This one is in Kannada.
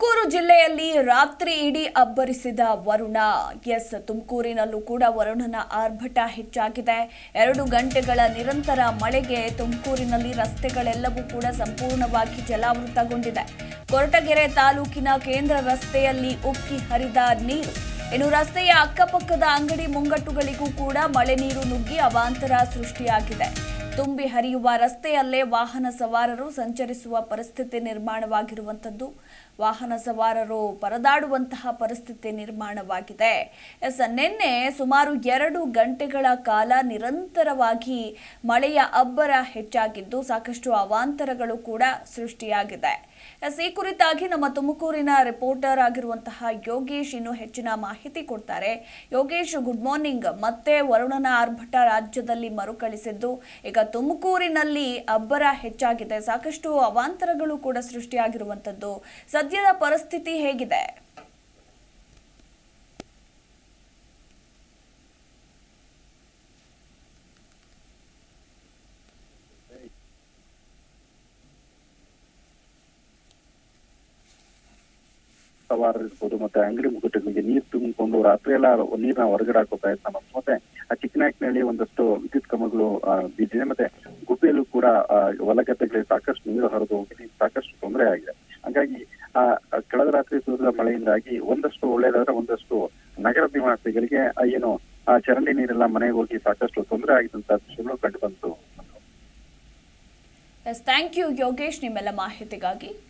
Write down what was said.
ತುಮಕೂರು ಜಿಲ್ಲೆಯಲ್ಲಿ ರಾತ್ರಿ ಇಡೀ ಅಬ್ಬರಿಸಿದ ವರುಣ. ಎಸ್, ತುಮಕೂರಿನಲ್ಲೂ ಕೂಡ ವರುಣನ ಆರ್ಭಟ ಹೆಚ್ಚಾಗಿದೆ. ಎರಡು ಗಂಟೆಗಳ ನಿರಂತರ ಮಳೆಗೆ ತುಮಕೂರಿನಲ್ಲಿ ರಸ್ತೆಗಳೆಲ್ಲವೂ ಕೂಡ ಸಂಪೂರ್ಣವಾಗಿ ಜಲಾವೃತಗೊಂಡಿದೆ. ಕೊರಟಗೆರೆ ತಾಲೂಕಿನ ಕೇಂದ್ರ ರಸ್ತೆಯಲ್ಲಿ ಉಕ್ಕಿ ಹರಿದ ನೀರು. ಇನ್ನು ರಸ್ತೆಯ ಅಕ್ಕಪಕ್ಕದ ಅಂಗಡಿ ಮುಂಗಟ್ಟುಗಳಿಗೂ ಕೂಡ ಮಳೆ ನೀರು ನುಗ್ಗಿ ಅವಾಂತರ ಸೃಷ್ಟಿಯಾಗಿದೆ. ತುಂಬಿ ಹರಿಯುವ ರಸ್ತೆಯಲ್ಲೇ ವಾಹನ ಸವಾರರು ಸಂಚರಿಸುವ ಪರಿಸ್ಥಿತಿ ನಿರ್ಮಾಣವಾಗಿರುವಂಥದ್ದು. ವಾಹನ ಸವಾರರು ಪರದಾಡುವಂತಹ ಪರಿಸ್ಥಿತಿ ನಿರ್ಮಾಣವಾಗಿದೆ. ಎಸ್, ನಿನ್ನೆ ಸುಮಾರು ಎರಡು ಗಂಟೆಗಳ ಕಾಲ ನಿರಂತರವಾಗಿ ಮಳೆಯ ಅಬ್ಬರ ಹೆಚ್ಚಾಗಿದ್ದು ಸಾಕಷ್ಟು ಅವಾಂತರಗಳು ಕೂಡ ಸೃಷ್ಟಿಯಾಗಿದೆ. ಎಸ್, ಈ ಕುರಿತಾಗಿ ನಮ್ಮ ತುಮಕೂರಿನ ರಿಪೋರ್ಟರ್ ಆಗಿರುವಂತಹ ಯೋಗೇಶ್ ಇನ್ನು ಹೆಚ್ಚಿನ ಮಾಹಿತಿ ಕೊಡ್ತಾರೆ. Yogesh, good morning. ಮತ್ತೆ ವರುಣನ ಆರ್ಭಟ ರಾಜ್ಯದಲ್ಲಿ ಮರುಕಳಿಸಿದ್ದು. ಈಗ ತುಮಕೂರಿನಲ್ಲಿ ಅಬ್ಬರ ಹೆಚ್ಚಾಗಿದೆ. ಸಾಕಷ್ಟು ಅವಾಂತರಗಳು ಕೂಡ ಸೃಷ್ಟಿಯಾಗಿರುವಂತದ್ದು ಸದ್ಯದ ಪರಿಸ್ಥಿತಿ ಹೇಗಿದೆ? ಸವಾರರಿರ್ಬೋದು, ಮತ್ತೆ ಅಂಗಡಿ ಮುಗ್ಗಟ್ಟುಗಳಿಗೆ ನೀರು ತುಂಬಿಕೊಂಡು ರಾತ್ರಿ ಎಲ್ಲ ನೀರ್ನ ಹೊರಗಡೆ ಹಾಕೋ ಪ್ರಯತ್ನ ಮತ್ತೆ ಚಿಕ್ಕನಾಯಕನಹಳ್ಳಿ ಒಂದಷ್ಟು ವಿದ್ಯುತ್ ಕಂಬಗಳು ಬಿದ್ದಿದೆ ಮತ್ತೆ ಗುಬ್ಬಿಯಲ್ಲೂ ಕೂಡ ಹೊಲಗದ್ದೆಗಳಿಗೆ ಸಾಕಷ್ಟು ನೀರು ಹರಿದು ಹೋಗಿ ಸಾಕಷ್ಟು ತೊಂದರೆ ಆಗಿದೆ. ಹಾಗಾಗಿ, ಆ, ಕಳೆದ ರಾತ್ರಿ ಸುರಿದ ಮಳೆಯಿಂದಾಗಿ ಒಂದಷ್ಟು ಒಳ್ಳೇದಾದ್ರೆ ಒಂದಷ್ಟು ನಗರ ನಿವಾಸಿಗಳಿಗೆ ಏನು, ಆ, ಚರಂಡಿ ನೀರೆಲ್ಲ ಮನೆಗೆ ಹೋಗಿ ಸಾಕಷ್ಟು ತೊಂದರೆ ಆಗಿದಂತ ದೃಶ್ಯಗಳು ಕಂಡು ಬಂತು. ಥ್ಯಾಂಕ್ ಯು ಯೋಗೇಶ್, ನಿಮ್ಮೆಲ್ಲ ಮಾಹಿತಿಗಾಗಿ.